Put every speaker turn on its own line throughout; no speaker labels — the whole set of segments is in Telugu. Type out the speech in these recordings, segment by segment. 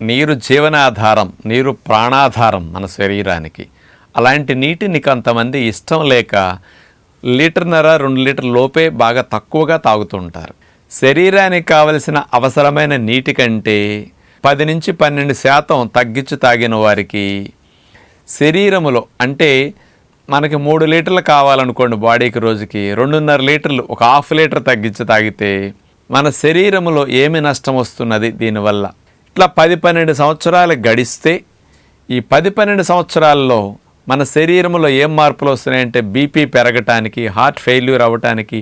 నీరు జీవనాధారం నీరు ప్రాణాధారం మన శరీరానికి. అలాంటి నీటిని కొంతమంది ఇష్టం లేక లీటర్న్నర రెండు లీటర్ లోపే బాగా తక్కువగా తాగుతుంటారు శరీరానికి కావలసిన అవసరమైన నీటి కంటే పది నుంచి పన్నెండు శాతం తగ్గించి తాగిన వారికి శరీరములో అంటే మనకి మూడు లీటర్లు కావాలనుకోండి బాడీకి రోజుకి రెండున్నర లీటర్లు ఒక హాఫ్ లీటర్ తగ్గించి తాగితే మన శరీరంలో ఏమి నష్టం వస్తున్నది దీనివల్ల? ఇట్లా పది పన్నెండు సంవత్సరాలు గడిస్తే ఈ పది పన్నెండు సంవత్సరాల్లో మన శరీరంలో ఏం మార్పులు వస్తున్నాయంటే బీపీ పెరగటానికి హార్ట్ ఫెయిల్యూర్ అవ్వటానికి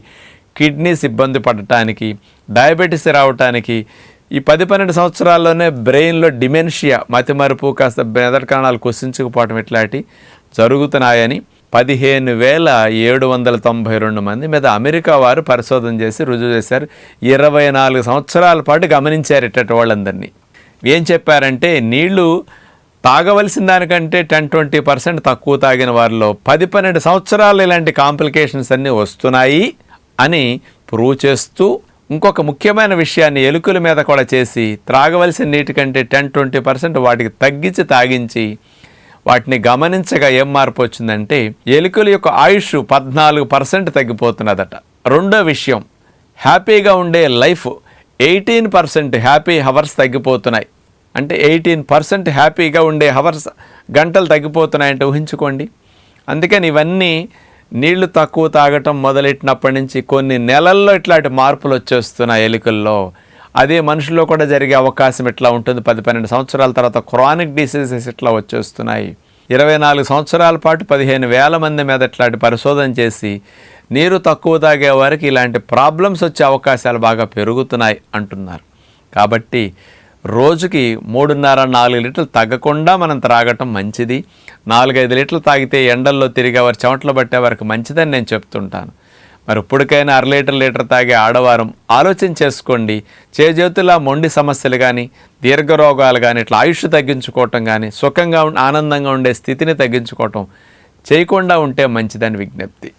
కిడ్నీస్ ఇబ్బంది పడటానికి డయాబెటీస్ రావటానికి ఈ పది పన్నెండు సంవత్సరాల్లోనే బ్రెయిన్లో డిమెన్షియా మతిమరుపు కాస్త మెదడు కణాలు కుసించుకుపోవటం ఇట్లాంటి జరుగుతున్నాయని పదిహేను వేల ఏడు వందల తొంభై రెండు మంది మీద అమెరికా వారు పరిశోధన చేసి రుజువు చేశారు. ఇరవై నాలుగు సంవత్సరాల పాటు గమనించారు ఇట్టటి వాళ్ళందరినీ. ఏం చెప్పారంటే నీళ్ళు తాగవలసిన దానికంటే టెన్ ట్వంటీ పర్సెంట్ తక్కువ తాగిన వారిలో పది పన్నెండు సంవత్సరాలు ఇలాంటి కాంప్లికేషన్స్ అన్నీ వస్తున్నాయి అని ప్రూవ్ చేస్తూ ఇంకొక ముఖ్యమైన విషయాన్ని ఎలుకల మీద కూడా చేసి త్రాగవలసిన నీటి కంటే టెన్ ట్వంటీ పర్సెంట్ వాటికి తగ్గించి తాగించి వాటిని గమనించగా ఏం మార్పు వచ్చిందంటే ఎలుకల యొక్క ఆయుష్ పద్నాలుగు పర్సెంట్ తగ్గిపోతున్నదట. రెండో విషయం హ్యాపీగా ఉండే life eighteen percent happy hours తగ్గిపోతున్నాయి. అంటే ఎయిటీన్ పర్సెంట్ హ్యాపీగా ఉండే హవర్స్ గంటలు తగ్గిపోతున్నాయంటే ఊహించుకోండి. అందుకని ఇవన్నీ నీళ్ళు తక్కువ తాగటం మొదలెట్టినప్పటి నుంచి కొన్ని నెలల్లో ఇట్లాంటి మార్పులు వచ్చేస్తున్నాయి ఎలుకల్లో. అదే మనుషుల్లో కూడా జరిగే అవకాశం ఇట్లా ఉంటుంది. పది పన్నెండు సంవత్సరాల తర్వాత క్రానిక్ డిసీజెస్ ఇట్లా వచ్చేస్తున్నాయి. ఇరవై నాలుగు సంవత్సరాల పాటు పదిహేను వేల మంది మీద ఇట్లాంటి పరిశోధన చేసి నీరు తక్కువ తాగే వారికి ఇలాంటి ప్రాబ్లమ్స్ వచ్చే అవకాశాలు బాగా పెరుగుతున్నాయి అంటున్నారు. కాబట్టి రోజుకి మూడున్నర నాలుగు లీటర్లు తగ్గకుండా మనం త్రాగటం మంచిది. నాలుగైదు లీటర్లు తాగితే ఎండల్లో తిరిగే వారు చెమటలు పట్టే వారికి మంచిదని నేను చెప్తుంటాను. మరి ఇప్పటికైనా అర లీటర్ లీటర్ తాగే ఆడవారం ఆలోచన చేసుకోండి. చేజేతులా మొండి సమస్యలు కానీ దీర్ఘరోగాలు కానీ ఇట్లా ఆయుష్ తగ్గించుకోవటం కానీ సుఖంగా ఆనందంగా ఉండే స్థితిని తగ్గించుకోవటం చేయకుండా ఉంటే మంచిదని విజ్ఞప్తి.